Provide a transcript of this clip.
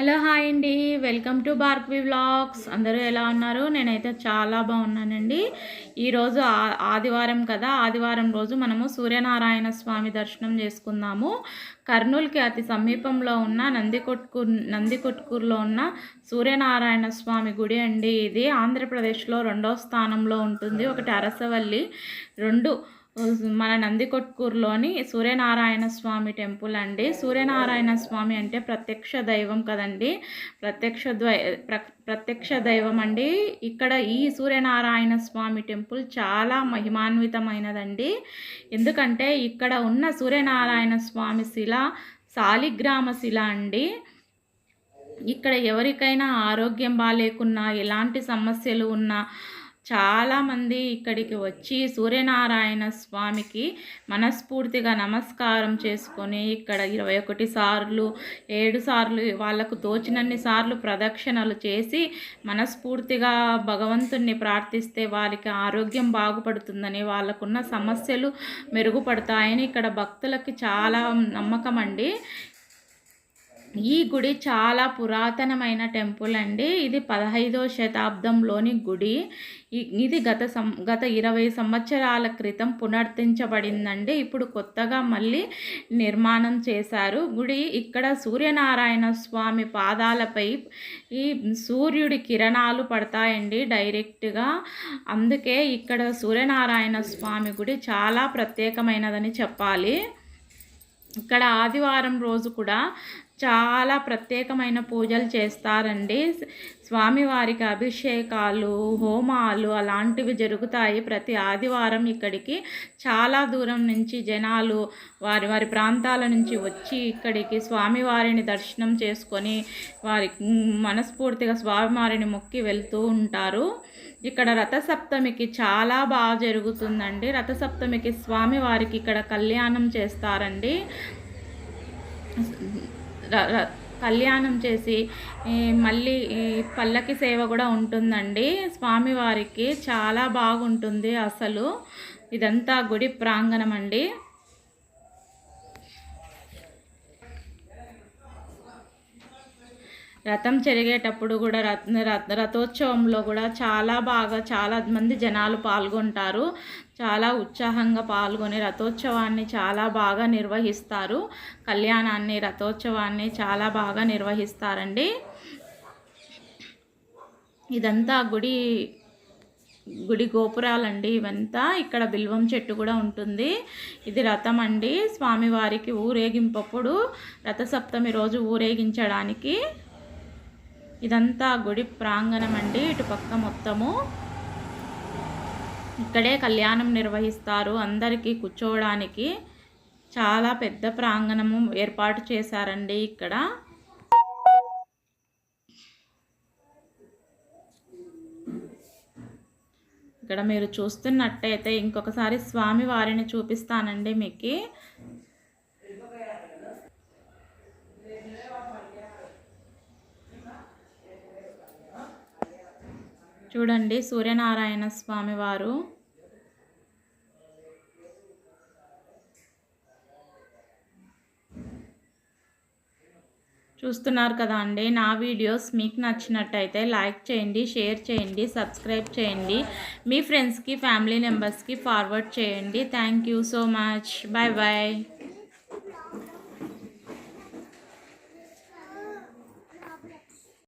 Hello hi అండి. Welcome to Bhargavi vlogs. అందరూ ఎలా ఉన్నారు? నేనైతే చాలా బాగున్నానండి. ఈరోజు ఆ- ఆదివారం కదా. ఆదివారం రోజు మనము సూర్యనారాయణ స్వామి దర్శనం చేసుకుందాము. కర్నూలుకి అతి సమీపంలో ఉన్న నందికొట్కూర్ నందికొట్కూరులో ఉన్న సూర్యనారాయణ స్వామి గుడి అండి ఇది. ఆంధ్రప్రదేశ్లో రెండో స్థానంలో ఉంటుంది. ఒకటి అరసవల్లి రెండు మన నందికొట్కూరులోని సూర్యనారాయణ స్వామి టెంపుల్ అండి. సూర్యనారాయణ స్వామి అంటే ప్రత్యక్ష దైవం కదండి. ప్రత్యక్ష ద్వై ప్ర- ప్రత్యక్ష దైవం అండి. ఇక్కడ ఈ సూర్యనారాయణ స్వామి టెంపుల్ చాలా మహిమాన్వితమైనదండి. ఎందుకంటే ఇక్కడ ఉన్న సూర్యనారాయణ స్వామి శిల శాలిగ్రామ శిల అండి. ఇక్కడ ఎవరికైనా ఆరోగ్యం బాగాలేకున్నా ఎలాంటి సమస్యలు ఉన్నా చాలామంది ఇక్కడికి వచ్చి సూర్యనారాయణ స్వామికి మనస్ఫూర్తిగా నమస్కారం చేసుకొని ఇక్కడ ఇరవై ఒకటి సార్లు ఏడు సార్లు వాళ్ళకు తోచినన్ని సార్లు ప్రదక్షిణలు చేసి మనస్ఫూర్తిగా భగవంతుణ్ణి ప్రార్థిస్తే వారికి ఆరోగ్యం బాగుపడుతుందని వాళ్ళకున్న సమస్యలు మెరుగుపడతాయని ఇక్కడ భక్తులకి చాలా నమ్మకం అండి. ఈ గుడి చాలా పురాతనమైన టెంపుల్ అండి. ఇది పదహైదో శతాబ్దంలోని గుడి. ఇది గత సం గత ఇరవై సంవత్సరాల క్రితం పునర్తించబడిందండి. ఇప్పుడు కొత్తగా మళ్ళీ నిర్మాణం చేశారు. గుడి ఇక్కడ సూర్యనారాయణ స్వామి పాదాలపై ఈ సూర్యుడి కిరణాలు పడతాయండి డైరెక్ట్గా. అందుకే ఇక్కడ సూర్యనారాయణ స్వామి గుడి చాలా ప్రత్యేకమైనదని చెప్పాలి. ఇక్కడ ఆదివారం రోజు కూడా చాలా ప్రత్యేకమైన పూజలు చేస్తారండి. స్వామివారికి అభిషేకాలు హోమాలు అలాంటివి జరుగుతాయి ప్రతి ఆదివారం ఇక్కడికి. చాలా దూరం నుంచి జనాలు వారి వారి ప్రాంతాల నుంచి వచ్చి ఇక్కడికి స్వామివారిని దర్శనం చేసుకొని వారి మనస్ఫూర్తిగా స్వామివారిని మొక్కి వెళ్తూ ఉంటారు. ఇక్కడ రథసప్తమికి చాలా బాగా జరుగుతుందండి. రథసప్తమికి స్వామివారికి ఇక్కడ కళ్యాణం చేస్తారండి. కళ్యాణం చేసి మళ్ళీ పల్లకి సేవ కూడా ఉంటుందండి. స్వామివారికి చాలా బాగుంటుంది అసలు. ఇదంతా గుడి ప్రాంగణం అండి రథం చెరిగేటప్పుడు కూడా రథ రథ రథోత్సవంలో కూడా చాలా బాగా చాలా మంది జనాలు పాల్గొంటారు. చాలా ఉత్సాహంగా పాల్గొని రథోత్సవాన్ని చాలా బాగా నిర్వహిస్తారు. కళ్యాణాన్ని రథోత్సవాన్ని చాలా బాగా నిర్వహిస్తారండి. ఇదంతా గుడి గుడి గోపురాలండి ఇవంతా. ఇక్కడ బిల్వం చెట్టు కూడా ఉంటుంది. ఇది రథం అండి. స్వామివారికి ఊరేగింపప్పుడు రథసప్తమి రోజు ఊరేగించడానికి ఇదంతా గుడి ప్రాంగణం అండి. ఇటు పక్క మొత్తము. ఇక్కడే కళ్యాణం నిర్వహిస్తారు. అందరికీ కూర్చోవడానికి చాలా పెద్ద ప్రాంగణము ఏర్పాటు చేశారండి ఇక్కడ. ఇక్కడ మీరు చూస్తున్నట్టయితే ఇంకొకసారి స్వామి వారిని చూపిస్తానండి మీకు. చూడండి సూర్యనారాయణ స్వామి వారు. చూస్తున్నారు కదా అండి నా వీడియోస్ మీకు నచ్చినట్టయితే లైక్ చేయండి షేర్ చేయండి సబ్స్క్రైబ్ చేయండి. మీ ఫ్రెండ్స్కి ఫ్యామిలీ మెంబర్స్కి ఫార్వర్డ్ చేయండి. Thank you so much. Bye bye